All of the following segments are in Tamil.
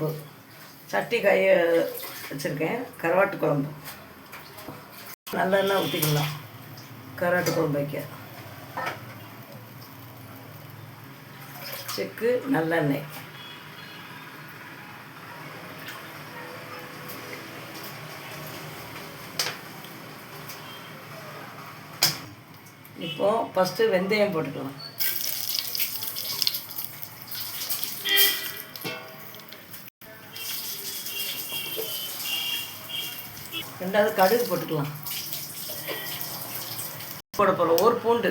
குழம்பு. சட்டி காய வச்சுருக்கேன். கருவாட்டு குழம்பு. நல்லெண்ணெய் ஊற்றிக்கலாம் கருவாட்டு குழம்பு வைக்க. செக்கு நல்லெண்ணெய் இப்போது ஃபஸ்ட்டு வெந்தயம் போட்டுக்கலாம். ரெண்டாவது கடுகு போட்டுக்கலாம். போட போகிறோம் ஒரு பூண்டு.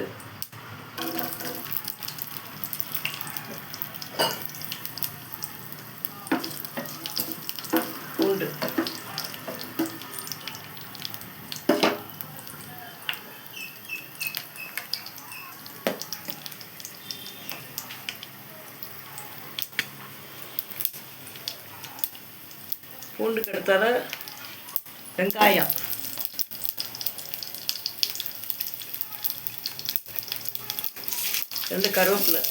பூண்டு. பூண்டுக்கு எடுத்தால வெங்காயம். ரெண்டு கருவேப்பிலை.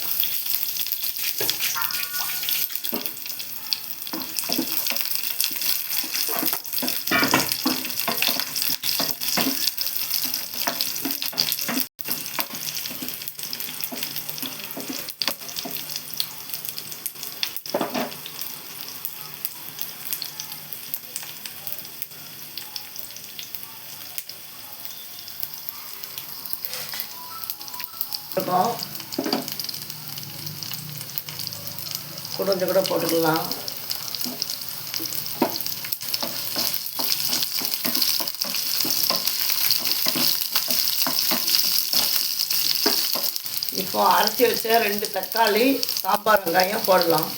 இருக்கும் குடஞ்ச கூட போட்டுக்கலாம். இப்போ அரைச்சி வச்ச ரெண்டு தக்காளி சாம்பார் வெங்காயம் போடலாம்.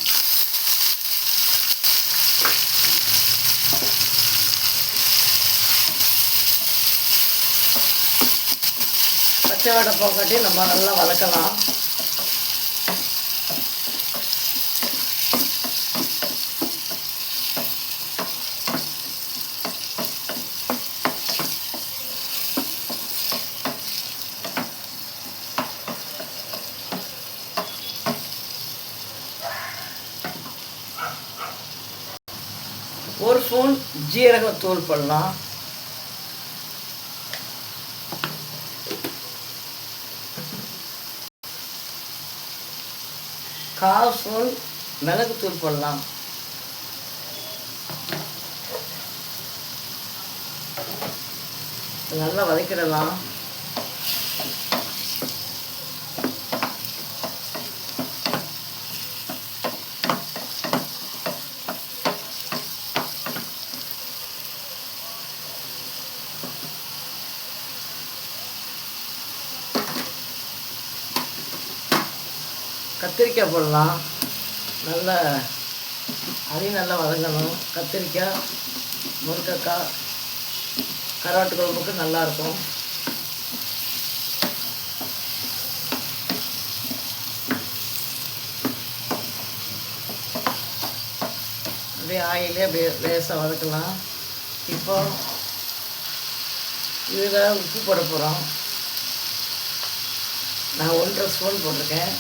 பச்சை வடை போக்காட்டி நம்ம நல்லா வளர்க்கலாம் ஒரு ஸ்பூன் ஜீரகத்தூள் பண்ணலாம் கால் ஸ்பூன் மிளகுத்தூள் போடலாம். நல்லா வதக்கிடலாம். கத்திரிக்காய் போடலாம். நல்ல அரி நல்லா வதங்கணும். கத்திரிக்காய் முருங்கைக்காய் கருவாட்டு குழம்புக்கு நல்லாயிருக்கும் அப்படியே ஆயிலே அப்படியே லேசாக வதக்கலாம். இப்போ இதில் உப்பு போட போகிறோம் நான் ஒன்றரை ஸ்பூன் போட்டிருக்கேன்.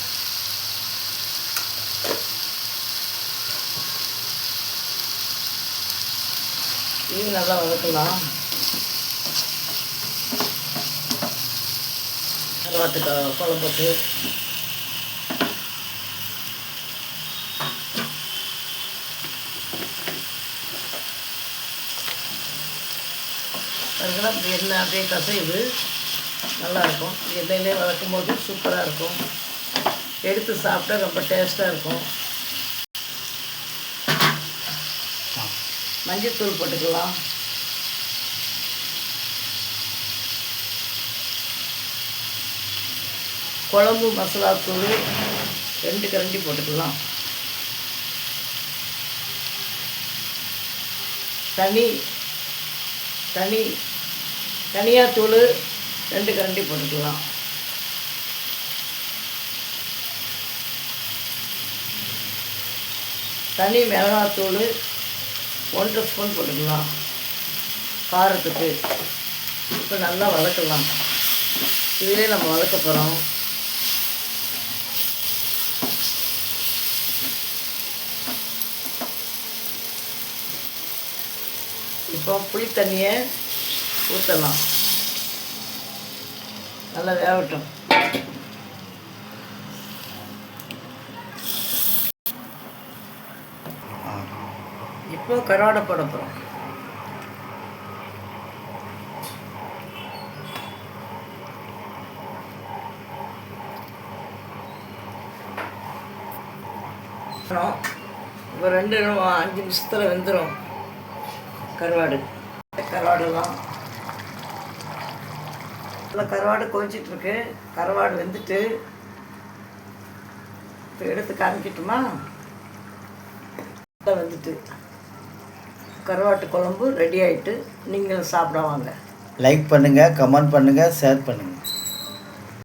இது நல்லா வதக்கலாம் கருவாட்டு குழம்புக்கு அதுக்கெல்லாம் எண்ணெய் அப்படியே கசைவு நல்லாயிருக்கும் எண்ணெயிலே வளர்க்கும் போது சூப்பராக இருக்கும். எடுத்து சாப்பிட்டா ரொம்ப டேஸ்ட்டாக இருக்கும். மஞ்சத்தூள் போட்டுக்கலாம். குழம்பு மசாலா தூள் ரெண்டு கரண்டி போட்டுக்கலாம். தனி தனி தனியாத்தூள் ரெண்டு கரண்டி போட்டுக்கலாம். தனி மிளகாத்தூள் ஒன்றரை ஸ்பூன் போட்டுக்கலாம். காரத்துக்கு. இப்போ நல்லா வளர்க்கலாம் இதுலேயே நம்ம வதக்க போகிறோம் இப்போ புளி தண்ணியை ஊற்றலாம் நல்லா வேகட்டும். இப்போ கருவாடை போட போகிறோம் இப்போ ரெண்டு அஞ்சு நிமிஷத்தில் வெந்துடும் கருவாடு கருவாடுலாம் நல்லா கருவாடு கொதிச்சிட்டு கருவாடு வெந்துட்டு. இப்போ எடுத்து காமிக்கட்டுமா? நல்லா வெந்துட்டு. கருவாட்டு குழம்பு ரெடி ஆகிட்டு நீங்களும் சாப்பிட வாங்க. லைக் பண்ணுங்கள் கமெண்ட் பண்ணுங்கள் ஷேர் பண்ணுங்கள்